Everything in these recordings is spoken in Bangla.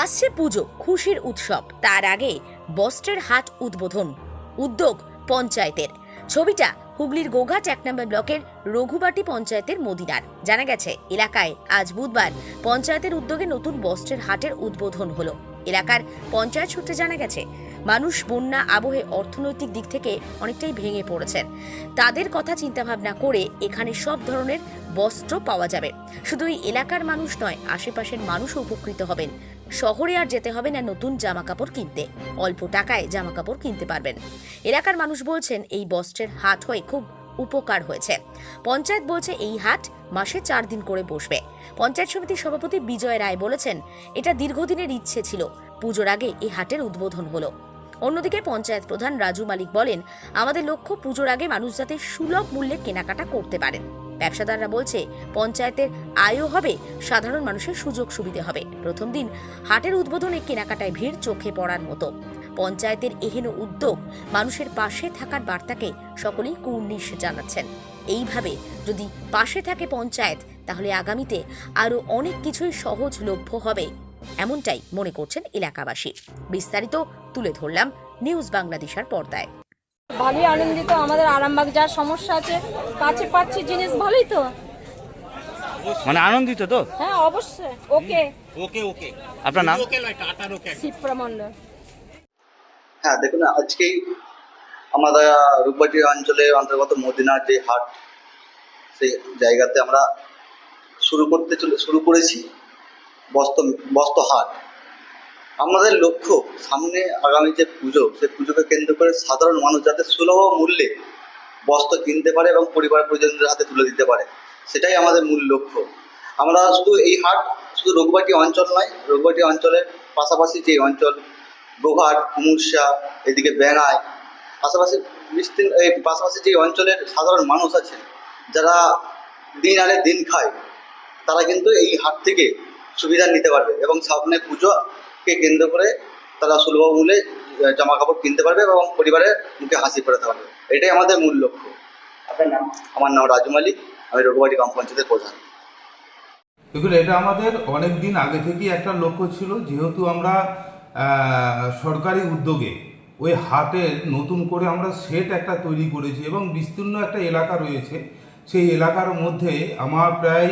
আসছে পুজো, খুশির উৎসব। তার আগে বস্ত্রের হাট উদ্বোধন, উদ্যোগ পঞ্চায়েতের। ছবিটা হুগলির গোঘাট এক নম্বর ব্লকের রঘুবাটি পঞ্চায়েতের মদিনার। জানা গেছে, এলাকায় আজ বুধবার পঞ্চায়েতের উদ্যোগে নতুন বস্ত্রের হাটের উদ্বোধন হলো। এলাকার পঞ্চায়েত সূত্রে জানা গেছে মানুষ বন্যা আবহে অর্থনৈতিক দিক থেকে অনেকটাই ভেঙে পড়েছেন। তাদের কথা চিন্তাভাবনা করে এখানে সব ধরনের বস্ত্র পাওয়া যাবে। শুধু এই এলাকার মানুষ নয়, আশেপাশের মানুষও উপকৃত হবেন। শহরে আর যেতে হবে না, নতুন জামা কাপড় কিনতে। অল্প টাকায় জামা কাপড় কিনতে পারবেন। এলাকার মানুষ বলছেন, এই বস্ত্রের হাট হয়ে খুব উপকার হয়েছে। পঞ্চায়েত বলছে, এই হাট মাসে চার দিন করে বসবে। পঞ্চায়েত সমিতির সভাপতি বিজয় রায় বলেছেন, এটা দীর্ঘদিনের ইচ্ছে ছিল। পুজোর আগে এই হাটের উদ্বোধন হলো। অন্যদিকে পঞ্চায়েত প্রধান রাজু মালিক বলেন, আমাদের লক্ষ্য পুজোর আগে মানুষ যাতে সুলভ মূল্যে কেনাকাটা করতে পারেন। ব্যবসাদাররা বলছে, পঞ্চায়েতের আয়ও হবে, সাধারণ মানুষের সুযোগ সুবিধে হবে। প্রথম দিন হাটের উদ্বোধনে কেনাকাটায় ভিড় চোখে পড়ার মতো। পঞ্চায়েতের এহেন উদ্যোগ মানুষের পাশে থাকার বার্তাকে সকলেই কুর্নিশ জানাচ্ছেন। এইভাবে যদি পাশে থাকে পঞ্চায়েত, তাহলে আগামীতে আরও অনেক কিছুই সহজলভ্য হবে। এমনটাই মনে করছেন এলাকাবাসী। বিস্তারিত তুলে ধরলাম নিউজ বাংলাদেশের পর্দায়। ভালোই আনন্দিত আমাদের আরামবাগ যার সমস্যা আছে কাছে পাচ্ছি জিনিস ভালোই তো। মানে আনন্দিত তো? হ্যাঁ অবশ্যই। ওকে। ওকে ওকে। আপনার নাম? ওকে নয় টাটার ওকে। শিবপ্রা মণ্ডল। হ্যাঁ দেখুন আজকে আমাদের রূপবাটি অঞ্চলের অন্তর্গত মদিনার যে হাট সেই জায়গাতে আমরা শুরু করতে চলে শুরু করেছি। বস্ত্র হাট আমাদের লক্ষ্য সামনে আগামী যে পুজো, সেই পুজোকে কেন্দ্র করে সাধারণ মানুষ যাতে সুলভ মূল্যে বস্ত্র কিনতে পারে এবং পরিবার পরিজনদের হাতে তুলে দিতে পারে, সেটাই আমাদের মূল লক্ষ্য। আমরা শুধু এই হাট, শুধু রঘুবাটি অঞ্চল নয়, রঘুবাটি অঞ্চলের পাশাপাশি যে অঞ্চল, গোঘাট কুমুরসা এদিকে বেড়ায় পাশাপাশি বিস্তীর্ণ, এই পাশাপাশি যে অঞ্চলের সাধারণ মানুষ আছে, যারা দিন আনে দিন খায়, তারা কিন্তু এই হাট থেকে সুবিধা নিতে পারবে এবং সামনে পুজোকে কেন্দ্র করে তারা সুলভ মূল্যে জামা কাপড় কিনতে পারবে এবং পরিবারের মুখে হাসি ফোটাতে পারবে। এটাই আমাদের মূল লক্ষ্য। আপনার নাম? আমার নাম রাজু মালিক আমি রঘুবাড়ি গ্রাম পঞ্চায়েতের প্রধান। দেখুন এটা আমাদের অনেক দিন আগে থেকেই একটা লক্ষ্য ছিল যেহেতু আমরা সরকারি উদ্যোগে ওই হাটের নতুন করে আমরা সেট একটা তৈরি করেছি এবং বিস্তীর্ণ একটা এলাকা রয়েছে। সেই এলাকার মধ্যে আমার প্রায়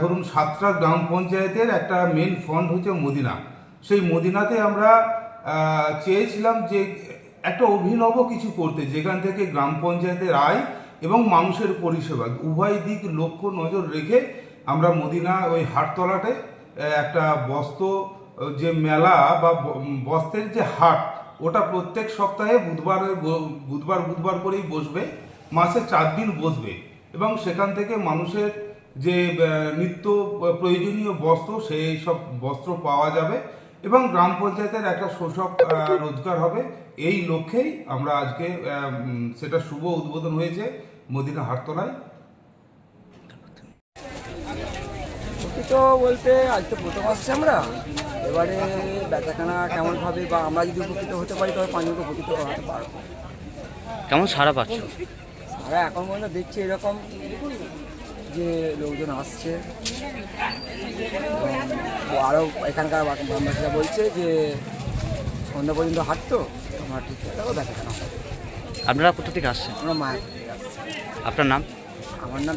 ধরুন সাতটা গ্রাম পঞ্চায়েতের একটা মেন ফন্ড হচ্ছে মদিনা। সেই মদিনাতে আমরা চেয়েছিলাম যে একটা অভিনব কিছু করতে, যেখান থেকে গ্রাম পঞ্চায়েতের আয় এবং মানুষের পরিষেবা, উভয় দিক লক্ষ্য নজর রেখে আমরা মদিনা ওই হাটতলাতে একটা বস্ত্র যে মেলা বা বস্ত্রের যে হাট, ওটা প্রত্যেক সপ্তাহে বুধবার বুধবার বুধবার করেই বসবে, মাসে চার দিন বসবে এবং সেখান থেকে মানুষের যে নিত্য প্রয়োজনীয় বস্ত্র সেই সব বস্ত্র পাওয়া যাবে এবং গ্রাম পঞ্চায়েতের একটা শোষক রোজগার হবে। এই লক্ষ্যেই আমরা আজকে সেটা শুভ উদ্বোধন হয়েছে মদিনা হাটতলায়। উপকৃত বলতে আজ তো প্রথম আসছি আমরা। এবারে বেচাকেনা কেমনভাবে বা আমরা যদি উপকৃত হতে পারি তবে পানীয়কে উপকৃত হতে পারব। কেমন সারা পাচ্ছ? আমরা এখন পর্যন্ত দেখছি এরকম। যে লোকজন আসছে আরও এখানকার বাসিন্দা বলছে যে সন্ধ্যা পর্যন্ত হাঁটতো আমরা ঠিক থাকো দেখা হবে। আপনারা কোথা থেকে আসছেন? আমরা মায়ের আপনার নাম? আমার নাম